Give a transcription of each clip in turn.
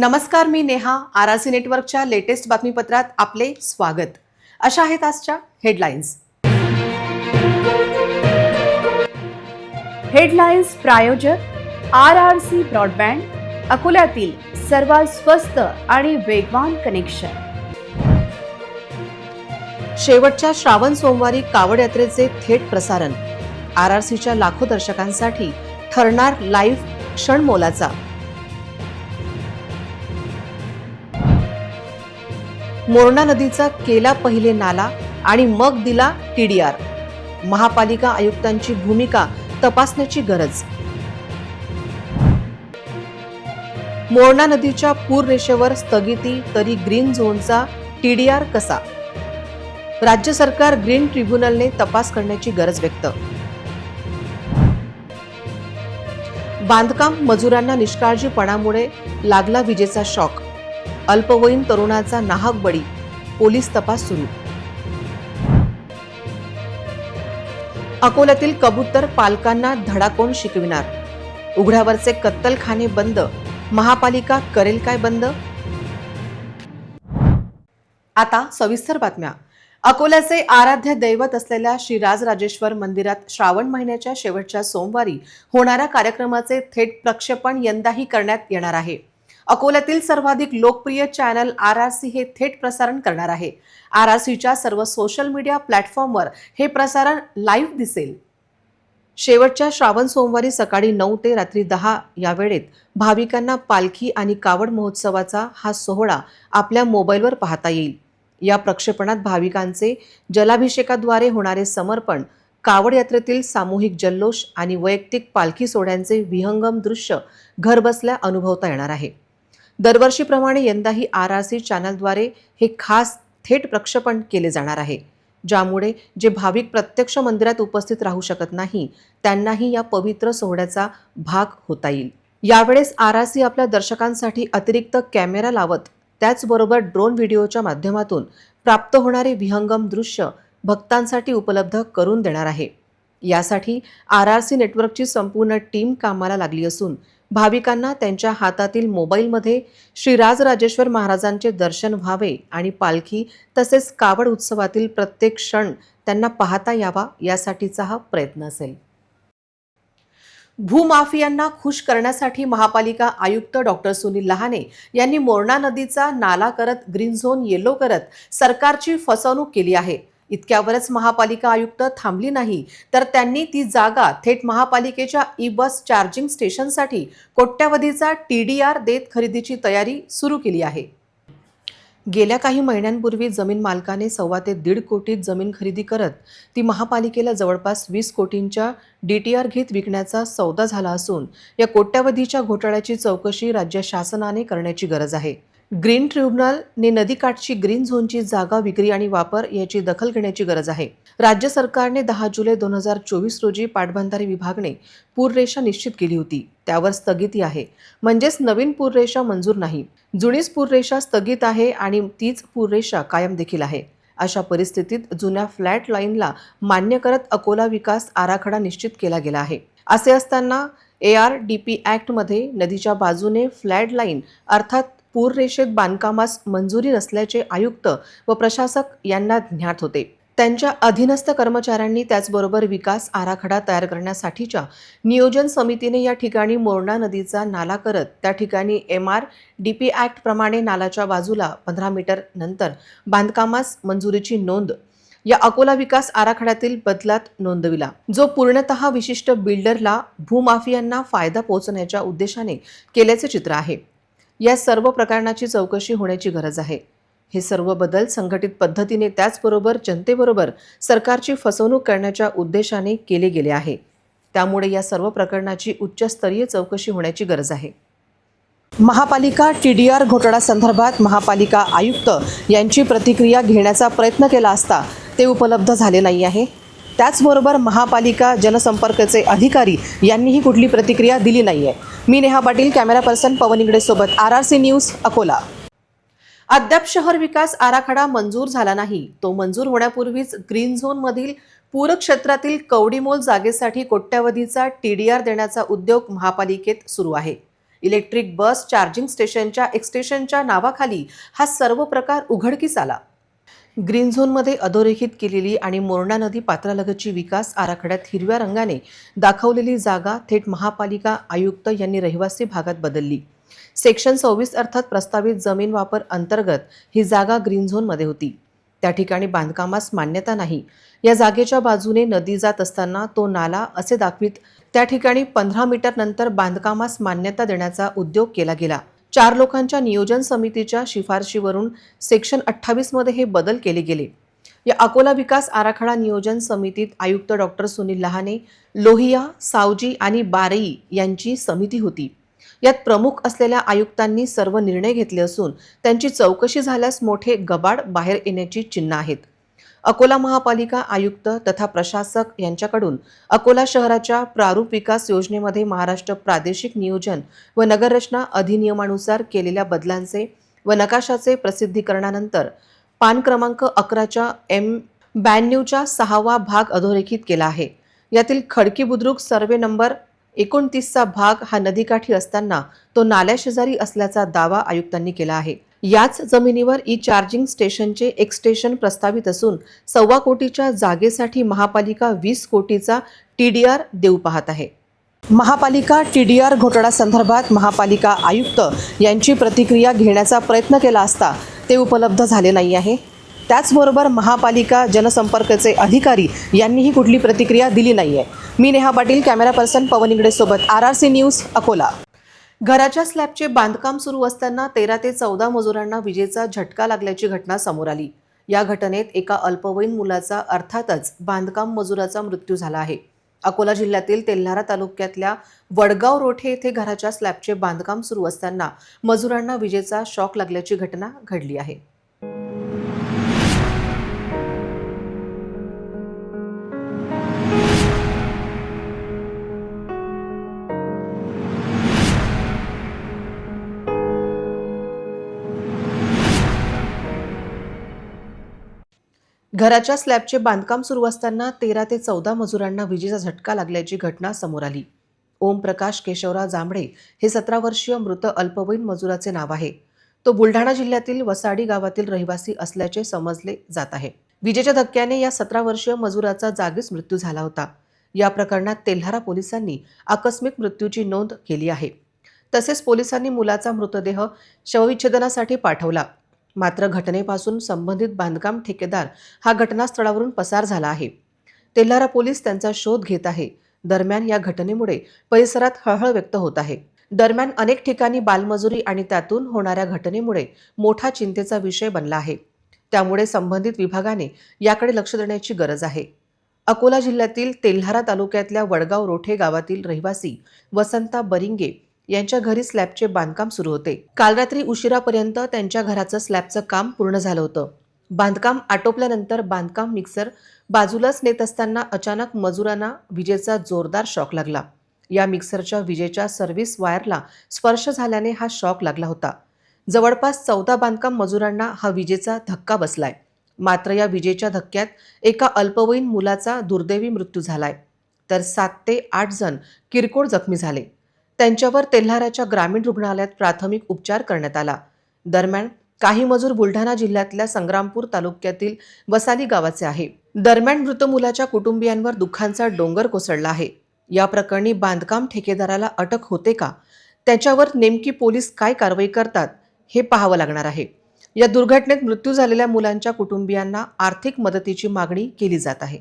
नमस्कार मी Neha R R C नेटवर्कच्या लेटेस्ट बातमीपत्रात आपले स्वागत. अशा आहेत आजच्या हेडलाईन्स. हेडलाईन्स प्रायोजक आर आर सी ब्रॉडबँड अकोल्यातील सर्वात स्वस्त आणि वेगवान कनेक्शन. शेवटच्या श्रावण सोमवारी कावड यात्रेचे थेट प्रसारण. आर आर सीच्या लाखो दर्शकांसाठी ठरणार लाईव्ह क्षण मोरणा नदीचा केला पहिले नाला आणि मग दिला टीडीआर महापालिका आयुक्तांची भूमिका तपासण्याची गरज. मोरणा नदीच्या पूर रेषेवर स्थगिती तरी ग्रीन झोनचा टीडीआर कसा? राज्य सरकार ग्रीन ट्रिब्युनलने तपास करण्याची गरज व्यक्त. बांधकाम मजुरांना निष्काळजीपणामुळे लागला विजेचा शॉक. अल्पवयीन तरुणाचा नाहक बळी पोलीस तपास सुरू. अकोल्यातील कबूतर पालकांना धडाकोण शिकविणार. उघड्यावरचे कत्तलखाने बंद. महापालिका करेल काय बंद? आता सविस्तर बातम्या. अकोल्याचे आराध्य दैवत असलेल्या श्री राजराजेश्वर मंदिरात श्रावण महिन्याच्या शेवटच्या सोमवारी होणाऱ्या कार्यक्रमाचे थेट प्रक्षेपण यंदाही करण्यात येणार आहे. अकोल्यातील सर्वाधिक लोकप्रिय चॅनल आर आर सी हे थेट प्रसारण करणार आहे. आर आर सीच्या सर्व सोशल मीडिया प्लॅटफॉर्मवर हे प्रसारण लाईव्ह दिसेल. शेवटच्या श्रावण सोमवारी सकाळी नऊ ते रात्री दहा या वेळेत भाविकांना पालखी आणि कावड महोत्सवाचा हा सोहळा आपल्या मोबाईलवर पाहता येईल. या प्रक्षेपणात भाविकांचे जलाभिषेकाद्वारे होणारे समर्पण कावड यात्रेतील सामूहिक जल्लोष आणि वैयक्तिक पालखी सोहळ्यांचे विहंगम दृश्य घरबसल्या अनुभवता येणार आहे. दरवर्षीप्रमाणे यंदाही आर आर सी चॅनलद्वारे हे खास थेट प्रक्षेपण केले जाणार आहे ज्यामुळे जे भाविक प्रत्यक्ष मंदिरात उपस्थित राहू शकत नाही त्यांनाही या पवित्र सोहळ्याचा भाग होता येईल. यावेळेस आर आर सी आपल्या दर्शकांसाठी अतिरिक्त कॅमेरा लावत त्याचबरोबर ड्रोन व्हिडिओच्या माध्यमातून प्राप्त होणारे विहंगम दृश्य भक्तांसाठी उपलब्ध करून देणार आहे. यासाठी आर आर सी नेटवर्कची संपूर्ण टीम कामाला लागली असून भाविकांना त्यांच्या हातातील मोबाईलमध्ये श्री राजराजेश्वर महाराजांचे दर्शन व्हावे आणि पालखी तसेच कावड उत्सवातील प्रत्येक क्षण त्यांना पाहता यावा यासाठीचा हा प्रयत्न असेल. भूमाफियांना खुश करण्यासाठी महापालिका आयुक्त डॉक्टर सुनील लहाने यांनी मोरणा नदीचा नाला करत ग्रीन झोन येलो करत सरकारची फसवणूक केली आहे. इतक्यावरच महापालिका आयुक्त थांबली नाही तर त्यांनी ती जागा थेट महापालिकेच्या ई बस चार्जिंग स्टेशनसाठी कोट्यावधीचा टी डी आर देत खरेदीची तयारी सुरू केली आहे. गेल्या काही महिन्यांपूर्वी जमीन मालकाने सव्वा ते दीड कोटीत जमीन खरेदी करत ती महापालिकेला जवळपास वीस कोटींच्या डी टी आर घेत विकण्याचा सौदा झाला असून या कोट्यावधीच्या घोटाळ्याची चौकशी राज्य शासनाने करण्याची गरज आहे. ग्रीन ट्रिब्युनलने नदीकाठची ग्रीन झोनची जागा विक्री आणि वापर याची दखल घेण्याची गरज आहे. राज्य सरकारने दहा जुलै दोन हजार चोवीस रोजी पाटबंधारे विभागने पूररेषा निश्चित केली होती. त्यावर स्थगिती आहे. म्हणजेच नवीन पूररेषा मंजूर नाही. जुनीच पूररेषा स्थगित आहे आणि तीच पूररेषा कायम देखील आहे. अशा परिस्थितीत जुन्या फ्लॅट लाईनला मान्य करत अकोला विकास आराखडा निश्चित केला गेला आहे. असे असताना ए आर डी पी ॲक्टमध्ये नदीच्या बाजूने फ्लॅट लाईन अर्थात पूररेषेत बांधकामास मंजुरी नसल्याचे आयुक्त व प्रशासक यांना ज्ञात होते. त्यांच्या अधीनस्थ कर्मचाऱ्यांनी त्याचबरोबर विकास आराखडा तयार करण्यासाठीच्या नियोजन समितीने या ठिकाणी मोरणा नदीचा नाला करत त्या ठिकाणी M R D P act प्रमाणे नालाच्या बाजूला पंधरा मीटर नंतर बांधकामास मंजुरीची नोंद या अकोला विकास आराखड्यातील बदलात नोंदविला जो पूर्णतः विशिष्ट बिल्डरला भूमाफियांना फायदा पोहोचण्याच्या उद्देशाने केल्याचे चित्र आहे. या सर्व प्रकरणाची चौकशी होण्याची गरज आहे. हे सर्व बदल संघटित पद्धतीने त्याचबरोबर जनतेबरोबर सरकारची फसवणूक करण्याच्या उद्देशाने केले गेले आहे. त्यामुळे या सर्व प्रकरणाची उच्चस्तरीय चौकशी होण्याची गरज आहे. महापालिका टी डी आर घोटाळा संदर्भात महापालिका आयुक्त यांची प्रतिक्रिया घेण्याचा प्रयत्न केला असता ते उपलब्ध झाले नाही आहे. त्याचबरोबर महापालिका जनसंपर्कचे अधिकारी यांनीही कुठली प्रतिक्रिया दिली नाही आहे मी नेहा पाटील कॅमेरा पर्सन पवन इंगडे सोबत R R C news Akola. अद्याप शहर विकास आराखडा मंजूर झाला नाही. तो मंजूर होण्यापूर्वीच ग्रीन झोनमधील पूरक्षेत्रातील कवडीमोल जागेसाठी कोट्यावधीचा टी डी आर देण्याचा उद्योग महापालिकेत सुरू आहे. इलेक्ट्रिक बस चार्जिंग स्टेशनच्या एक्सटेशनच्या नावाखाली हा सर्व प्रकार उघडकीस आला. ग्रीन झोनमध्ये अधोरेखित केलेली आणि मोरणा नदी पात्रालगतची विकास आराखड्यात हिरव्या रंगाने दाखवलेली जागा थेट महापालिका आयुक्त यांनी रहिवासी भागात बदलली. सेक्शन सव्वीस अर्थात प्रस्तावित जमीन वापर अंतर्गत ही जागा ग्रीन झोनमध्ये होती. त्या ठिकाणी बांधकामास मान्यता नाही. या जागेच्या बाजूने नदी जात असताना तो नाला असे दाखवित त्या ठिकाणी पंधरा मीटर नंतर बांधकामास मान्यता देण्याचा उद्योग केला गेला. चार लोकांच्या नियोजन समितीच्या शिफारशीवरून सेक्शन अठ्ठावीसमध्ये हे बदल केले गेले. या अकोला विकास आराखडा नियोजन समितीत आयुक्त डॉक्टर सुनील लहाने लोहिया सावजी आणि बारई यांची समिती होती. यात प्रमुख असलेल्या आयुक्तांनी सर्व निर्णय घेतले असून त्यांची चौकशी झाल्यास मोठे गबाड बाहेर येण्याची चिन्ह आहेत. अकोला महापालिका आयुक्त तथा प्रशासक यांच्याकडून अकोला शहराच्या प्रारूप विकास योजनेमध्ये महाराष्ट्र प्रादेशिक नियोजन व नगररचना अधिनियमानुसार केलेल्या बदलांचे व नकाशाचे प्रसिद्धीकरणानंतर पान क्रमांक अकराच्या एम ब्याण्णवच्या सहावा भाग अधोरेखित केला आहे. यातील खडकी बुद्रुक सर्वे नंबर एकोणतीसचा भाग हा नदीकाठी असताना तो नाल्याशेजारी असल्याचा दावा आयुक्तांनी केला आहे. याच जमिनीवर ई चार्जिंग स्टेशनचे एक स्टेशन प्रस्तावित असून सव्वा कोटीच्या जागेसाठी महापालिका वीस कोटीचा टी डी आर देऊ पाहत आहे. महापालिका टी डी घोटाळा संदर्भात महापालिका आयुक्त यांची प्रतिक्रिया घेण्याचा प्रयत्न केला असता ते उपलब्ध झाले नाही आहे. त्याचबरोबर महापालिका जनसंपर्कचे अधिकारी यांनीही कुठली प्रतिक्रिया दिली नाही आहे मी Neha Patil camera person Pavan इंगडेसोबत R R C news Akola. घराच्या स्लॅबचे बांधकाम सुरू असताना तेरा ते चौदा मजुरांना विजेचा झटका लागल्याची घटना समोर आली. या घटनेत एका अल्पवयीन मुलाचा अर्थातच बांधकाम मजुराचा मृत्यू झाला आहे. अकोला जिल्ह्यातील तेल्हारा तालुक्यातल्या वडगाव रोठे येथे घराच्या स्लॅबचे बांधकाम सुरू असताना मजुरांना विजेचा शॉक लागल्याची घटना घडली आहे. घराच्या स्लॅबचे बांधकाम सुरू असताना तेरा ते चौदा मजुरांना विजेचा झटका लागल्याची घटना समोर आली. ओम प्रकाश केशवराव जांभळे हे सतरा वर्षीय मृत अल्पवयीन मजुराचे नाव आहे. तो बुलढाणा जिल्ह्यातील वसाडी गावातील रहिवासी असल्याचे समजले जात आहे. विजेच्या धक्क्याने या सतरा वर्षीय मजुराचा जागीच मृत्यू झाला होता. या प्रकरणात तेल्हारा पोलिसांनी आकस्मिक मृत्यूची नोंद केली आहे. तसेच पोलिसांनी मुलाचा मृतदेह शवविच्छेदनासाठी पाठवला. मात्र घटनेपासून संबंधित बांधकाम ठेकेदार हा घटनास्थळावरून पसार झाला आहे. तेल्हारा पोलीस त्यांचा शोध घेत आहे. दरम्यान या घटनेमुळे परिसरात हळहळ व्यक्त होत आहे. दरम्यान अनेक ठिकाणी बालमजुरी आणि त्यातून होणाऱ्या घटनेमुळे मोठा चिंतेचा विषय बनला आहे. त्यामुळे संबंधित विभागाने याकडे लक्ष देण्याची गरज आहे. अकोला जिल्ह्यातील तेल्हारा तालुक्यातल्या वडगाव रोठे गावातील रहिवासी वसंता बरिंगे यांच्या घरी स्लॅबचे बांधकाम सुरू होते. काल रात्री उशिरापर्यंत त्यांच्या घराचं स्लॅबचं काम पूर्ण झालं होतं. बांधकाम आटोपल्यानंतर बांधकाम मिक्सर बाजूलाच नेत असताना अचानक मजुरांना विजेचा जोरदार शॉक लागला. या मिक्सरच्या विजेच्या सर्व्हिस वायरला स्पर्श झाल्याने हा शॉक लागला होता. जवळपास चौदा बांधकाम मजुरांना हा विजेचा धक्का बसलाय. मात्र या विजेच्या धक्क्यात एका अल्पवयीन मुलाचा दुर्दैवी मृत्यू झालाय. तर सात ते आठ जण किरकोळ जखमी झाले. त्यांच्यावर तेल्हाराच्या ग्रामीण रुग्णालयात प्राथमिक उपचार करण्यात आला. दरम्यान काही मजूर बुलढाणा जिल्ह्यातल्या संग्रामपूर तालुक्यातील वसाली गावाचे आहे. दरम्यान मृत मुलाच्या कुटुंबियांवर दुःखांचा डोंगर कोसळला आहे. या प्रकरणी बांधकाम ठेकेदाराला अटक होते का? त्याच्यावर नेमकी पोलीस काय कारवाई करतात? हे पाहावं लागणार आहे. या दुर्घटनेत मृत्यू झालेल्या मुलांच्या कुटुंबियांना आर्थिक मदतीची मागणी केली जात आहे.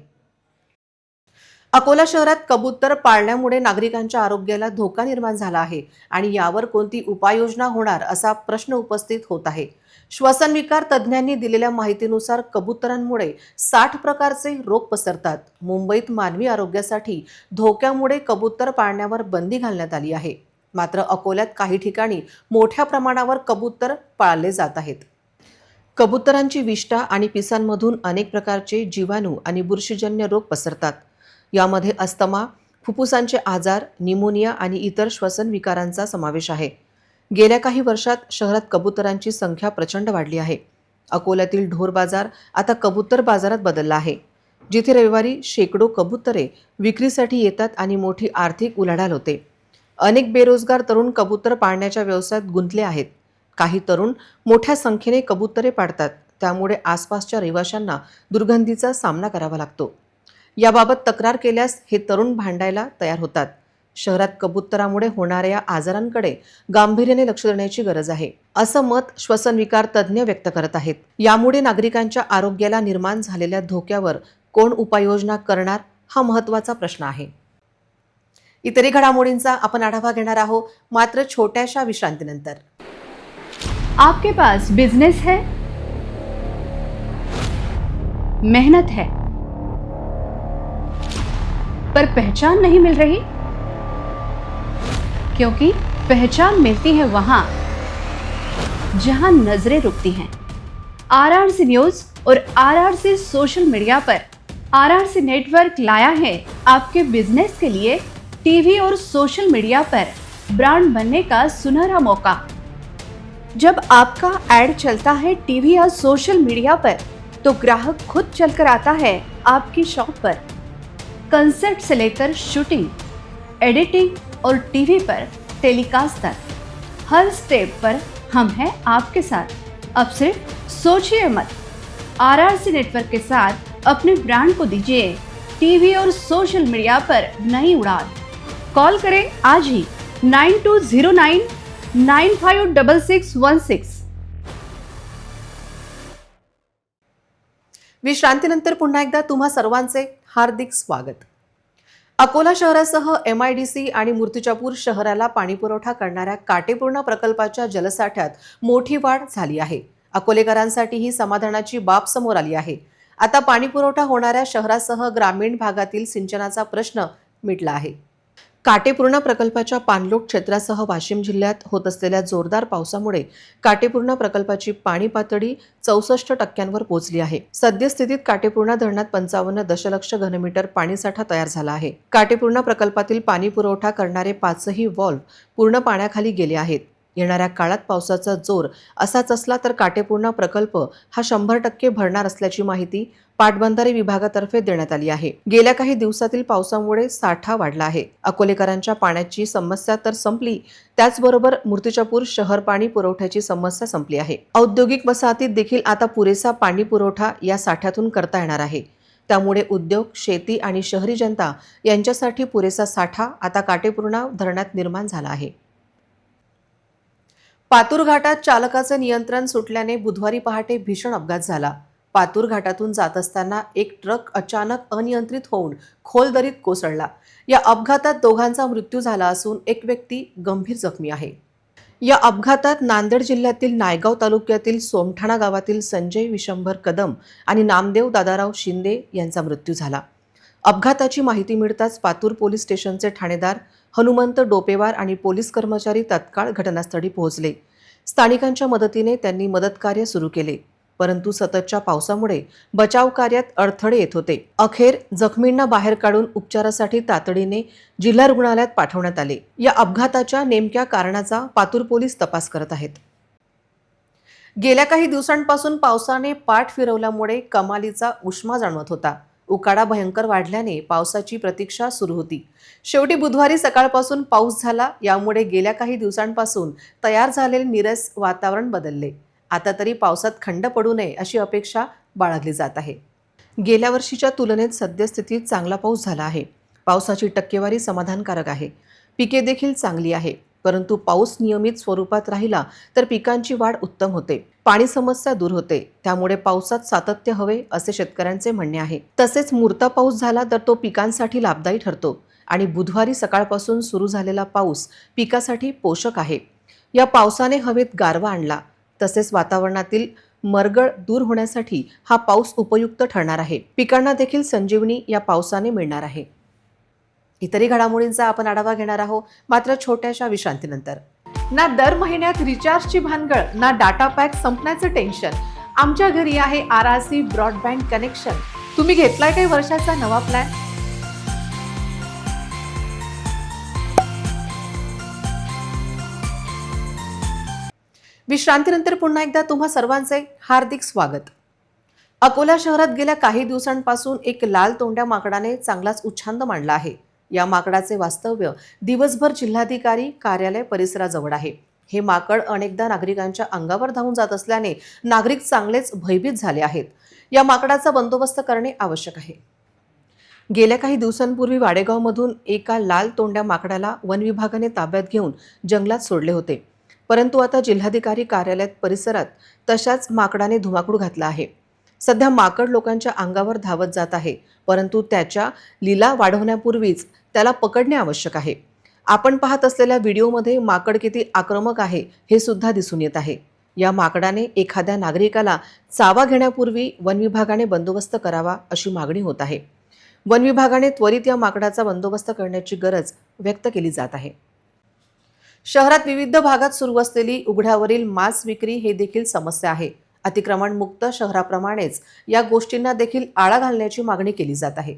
अकोला शहरात कबूतर पाळण्यामुळे नागरिकांच्या आरोग्याला धोका निर्माण झाला आहे आणि यावर कोणती उपाययोजना होणार असा प्रश्न उपस्थित होत आहे. श्वसनविकार तज्ज्ञांनी दिलेल्या माहितीनुसार कबुतरांमुळे साठ प्रकारचे रोग पसरतात. मुंबईत मानवी आरोग्यासाठी धोक्यामुळे कबूतर पाळण्यावर बंदी घालण्यात आली आहे. मात्र अकोल्यात काही ठिकाणी मोठ्या प्रमाणावर कबूतर पाळले जात आहेत. कबुतरांची विष्ठा आणि पिसांमधून अनेक प्रकारचे जीवाणू आणि बुरशीजन्य रोग पसरतात. यामध्ये अस्तमा फुफ्फुसांचे आजार निमोनिया आणि इतर श्वसन विकारांचा समावेश आहे. गेल्या काही वर्षात शहरात कबुतरांची संख्या प्रचंड वाढली आहे. अकोल्यातील ढोर बाजार आता कबूतर बाजारात बदलला आहे. जिथे रविवारी शेकडो कबुतरे विक्रीसाठी येतात आणि मोठी आर्थिक उलाढाल होते. अनेक बेरोजगार तरुण कबूतर पाळण्याच्या व्यवसायात गुंतले आहेत. काही तरुण मोठ्या संख्येने कबुतरे पाडतात त्यामुळे आसपासच्या रहिवाशांना दुर्गंधीचा सामना करावा लागतो. याबाबत तक्रार केल्यास हे तरुण भांडायला तयार होतात. शहरात कबुतरामुळे होणाऱ्या आजारांकडे गांभीर्याने लक्ष देण्याची गरज आहे असं मत श्वसनविकार तज्ज्ञ व्यक्त करत आहेत. यामुळे नागरिकांच्या आरोग्याला निर्माण झालेल्या धोक्यावर कोण उपाययोजना करणार हा महत्त्वाचा प्रश्न आहे. इतरही घडामोडींचा आपण आढावा घेणार आहोत मात्र छोट्याशा विश्रांतीनंतर. आपके पास बिजनेस है मेहनत है पर पहचान नहीं मिल रही? क्योंकि पहचान मिलती है वहाँ, जहाँ नज़रें रुकती हैं। आरआरसी न्यूज़ और आरआरसी सोशल मीडिया पर आरआरसी नेटवर्क लाया है आपके बिज़नेस के लिए टीवी और सोशल मीडिया पर ब्रांड बनने का सुनहरा मौका। जब आपका एड चलता है टीवी या सोशल मीडिया पर तो ग्राहक खुद चलकर आता है आपकी शॉप पर। कंसेप्ट से लेकर शूटिंग, एडिटिंग और टीवी पर टेलीकास्ट तक। हर स्टेप पर हम हैं आपके साथ। अब सिर्फ़ सोचिए मत। आरआरसी नेटवर्क के साथ अपने ब्रांड को दीजिए। टीवी और सोशल मीडिया पर नई उड़ान। कॉल करें आज ही nine two zero nine nine five double six one six. विश्रांतीनंतर पुन्हा एकदा तुम्हा सर्वांचे हार्दिक स्वागत. अकोला शहरासह एम आय डी सी आणि मूर्तिजापूर शहराला पाणीपुरवठा करणाऱ्या काटेपूर्णा प्रकल्पाच्या जलसाठ्यात मोठी वाढ झाली आहे. अकोलेकरांसाठी ही समाधानाची बाब समोर आली आहे. आता पाणीपुरवठा होणाऱ्या शहरासह ग्रामीण भागातील सिंचनाचा प्रश्न मिटला आहे. काटेपूर्णा प्रकल्पाच्या पाणलोट क्षेत्रासह वाशिम जिल्ह्यात होत असलेल्या जोरदार पावसामुळे काटेपूर्णा प्रकल्पाची पाणी पातळी चौसष्ट टक्क्यांवर पोहोचली आहे. सद्यस्थितीत काटेपूर्णा धरणात पंचावन्न दशलक्ष घनमीटर पाणीसाठा तयार झाला आहे. काटेपूर्णा प्रकल्पातील पाणी पुरवठा करणारे पाचही वॉल्व पूर्ण पाण्याखाली गेले आहेत. येणाऱ्या काळात पावसाचा जोर असाच असला तर काटेपूर्णा प्रकल्प हा शंभर टक्के भरणार असल्याची माहिती पाटबंधारे विभागातर्फे देण्यात आली आहे. गेल्या काही दिवसातील पावसामुळे साठा वाढला आहे. अकोलेकरांच्या पाण्याची समस्या तर संपली त्याचबरोबर मूर्तिजापूर शहर पाणी पुरवठ्याची समस्या संपली आहे. औद्योगिक वसाहतीत देखील आता पुरेसा पाणी पुरवठा या साठ्यातून करता येणार आहे. त्यामुळे उद्योग शेती आणि शहरी जनता यांच्यासाठी पुरेसा साठा आता काटेपूर्णा धरणात निर्माण झाला आहे. पातूर घाटात चालकाचे नियंत्रण सुटल्याने बुधवारी पहाटे भीषण अपघात झाला. पातूर घाटातून जात असताना एक ट्रक अचानक अनियंत्रित होऊन खोल दरीत कोसळला. या अपघातात दोघांचा मृत्यू झाला असून एक व्यक्ती गंभीर जखमी आहे. या अपघातात नांदेड जिल्ह्यातील नायगाव तालुक्यातील सोमठाणा गावातील संजय विशंभर कदम आणि नामदेव दादाराव शिंदे यांचा मृत्यू झाला. अपघाताची माहिती मिळताच पातूर पोलीस स्टेशनचे ठाणेदार हनुमंत डोपेवार आणि पोलीस कर्मचारी तत्काळ घटनास्थळी पोहोचले. स्थानिकांच्या मदतीने त्यांनी मदतकार्य सुरू केले. परंतु सततच्या पावसामुळे बचाव कार्यात अडथळे येत होते. अखेर जखमींना बाहेर काढून उपचारासाठी तातडीने जिल्हा रुग्णालयात पाठवण्यात आले. या अपघाताच्या नेमक्या कारणाचा पातूर पोलीस तपास करत आहेत. गेल्या काही दिवसांपासून पावसाने पाठ फिरवल्यामुळे कमालीचा उष्मा जाणवत होता. उकाडा भयंकर वाढल्याने पावसाची प्रतीक्षा सुरू होती. शेवटी बुधवारी सकाळपासून पाऊस झाला. यामुळे गेल्या काही दिवसांपासून तयार झालेले निरस वातावरण बदलले. आता तरी पावसात खंड पडू नये अशी अपेक्षा बाळगली जात आहे. गेल्या वर्षीच्या तुलनेत सद्यस्थितीत चांगला पाऊस झाला आहे. पावसाची टक्केवारी समाधानकारक आहे. पिके देखील चांगली आहे. परंतु पाऊस नियमित स्वरूपात राहिला तर पिकांची वाढ उत्तम होते. पाणी समस्या दूर होते. त्यामुळे पावसात सातत्य हवे असे शेतकऱ्यांचे म्हणणे आहे. तसेच मुरता पाऊस झाला तर तो पिकांसाठी लाभदायी ठरतो आणि बुधवारी सकाळपासून सुरू झालेला पाऊस पिकासाठी पोषक आहे. या पावसाने हवेत गारवा आणला. तसेच वातावरणातील मरगळ दूर होण्यासाठी हा पाऊस उपयुक्त ठरणार आहे. पिकांना देखील संजीवनी या पावसाने मिळणार आहे. इतरही घडामोडींचा आपण आढावा घेणार आहोत मात्र छोट्याशा विश्रांतीनंतर. ना दर महिन्यात रिचार्जची भानगड ना डाटा पॅक संपण्याचं टेन्शन. आमच्या घरी आहे R R C broadband connection. तुम्ही घेतलाय काही वर्षाचा नवा प्लॅन? विश्रांतीनंतर पुन्हा एकदा तुम्हा सर्वांचे हार्दिक स्वागत. अकोला शहरात गेल्या काही दिवसांपासून एक लाल तोंड्या माकडाने चांगलाच उच्छांद मांडला आहे. या माकडाचे वास्तव्य दिवसभर जिल्हाधिकारी कार्यालय परिसराजवळ आहे. हे माकड अनेकदा नागरिकांच्या अंगावर धावून जात असल्याने नागरिक चांगलेच भयभीत झाले आहेत. या माकडाचा बंदोबस्त करणे आवश्यक आहे. गेल्या काही दिवसांपूर्वी वाडेगावमधून एका लाल तोंड्या माकडाला वन विभागाने ताब्यात घेऊन जंगलात सोडले होते. परंतु आता जिल्हाधिकारी कार्यालयात परिसरात तशाच माकडाने धुमाकूळ घातला आहे. सध्या माकड लोकांच्या अंगावर धावत जात आहे परंतु त्याच्या लीला वाढवण्यापूर्वीच त्याला पकडणे आवश्यक आहे. आपण पाहत असलेल्या व्हिडिओमध्ये माकड किती आक्रमक आहे हे सुद्धा दिसून येत आहे. या माकडाने एखाद्या नागरिकाला चावा घेण्यापूर्वी वन विभागाने बंदोबस्त करावा अशी मागणी होत आहे. वन विभागाने त्वरित या माकडाचा बंदोबस्त करण्याची गरज व्यक्त केली जात आहे. शहरात विविध भागात सुरू असलेली उघड्यावरील मांस विक्री हे देखील समस्या आहे. अतिक्रमण मुक्त शहराप्रमाणेच या गोष्टींना देखील आळा घालण्याची मागणी केली जात आहे.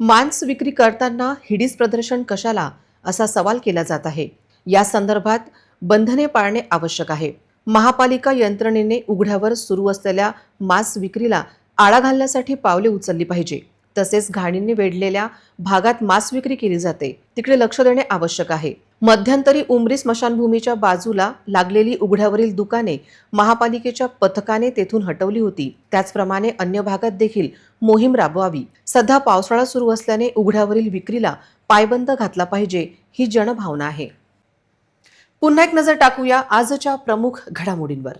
मांस विक्री करताना हिडीस प्रदर्शन कशाला? असा सवाल केला जात आहे. या संदर्भात बंधने पाळणे आवश्यक आहे. महापालिका यंत्रणेने उघड्यावर सुरू असलेल्या मांस विक्रीला आळा घालण्यासाठी पावले उचलली पाहिजे. तसेच घाणींनी वेढलेल्या भागात मांस विक्री केली जाते. तिकडे लक्ष देणे आवश्यक आहे. मध्यंतरी उमरी स्मशानभूमीच्या बाजूला लागलेली उघड्यावरील दुकाने महापालिकेच्या पथकाने तेथून हटवली होती. त्याचप्रमाणे अन्य भागात देखील मोहीम राबवावी. सध्या पावसाळा सुरू असल्याने उघड्यावरील विक्रीला पायबंद घातला पाहिजे ही जनभावना आहे. पुन्हा एक नजर टाकूया आजच्या प्रमुख घडामोडींवर.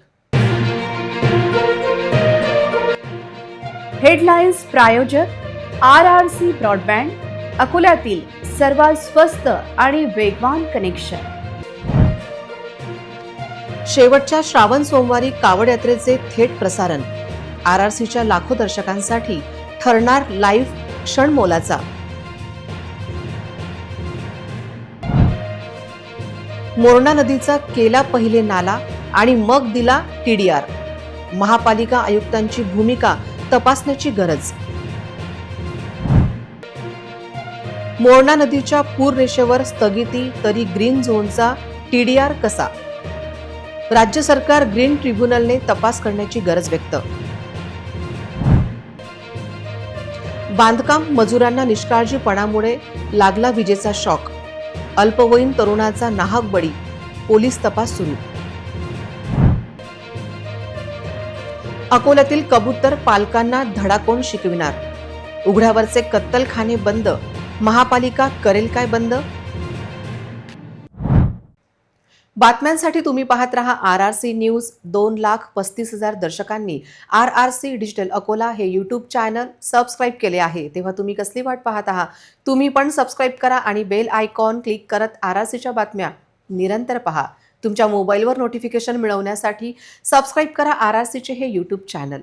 हेडलाईन्स प्रायोजक आर आर सी ब्रॉडबँड अकोल्यातील सर्वात स्वस्त आणि वेगवान कनेक्शन. शेवटच्या श्रावण सोमवारी कावड यात्रेचे थेट प्रसारण. आर आर सीच्या लाखो दर्शकांसाठी ठरणार लाईव्ह क्षण मोलाचा मोरणा नदीचा केला पहिले नाला आणि मग दिला टीडीआर महापालिका आयुक्तांची भूमिका तपासण्याची गरज. मोरणा नदीच्या पूर रेषेवर स्थगिती तरी ग्रीन झोनचा टीडीआर कसा? राज्य सरकार ग्रीन ट्रिब्युनलने तपास करण्याची गरज व्यक्त. बांधकाम मजुरांना निष्काळजीपणामुळे लागला विजेचा शॉक. अल्पवयीन तरुणाचा नाहक बळी पोलीस तपास सुरू. अकोल्यातील कबूतर पालकांना धडाकोण शिकविणार. उघड्यावरचे कत्तलखाने बंद महापालिका करेल काय बंद? बातम्यांसाठी तुम्ही पाहत रहा आर आर सी न्यूज दोन लाख पस्तीस हजार दर्शकांनी. R R C digital Akola हे यूट्यूब चॅनल सबस्क्राईब केले आहे. तेव्हा तुम्ही कसली वाट पाहत आहात? तुम्ही पण सबस्क्राईब करा आणि बेल आयकॉन क्लिक करत आर आर सीच्या बातम्या निरंतर पहा. तुमच्या मोबाईलवर नोटिफिकेशन मिळवण्यासाठी सबस्क्राईब करा आर आर सीचे हे यूट्यूब चॅनल.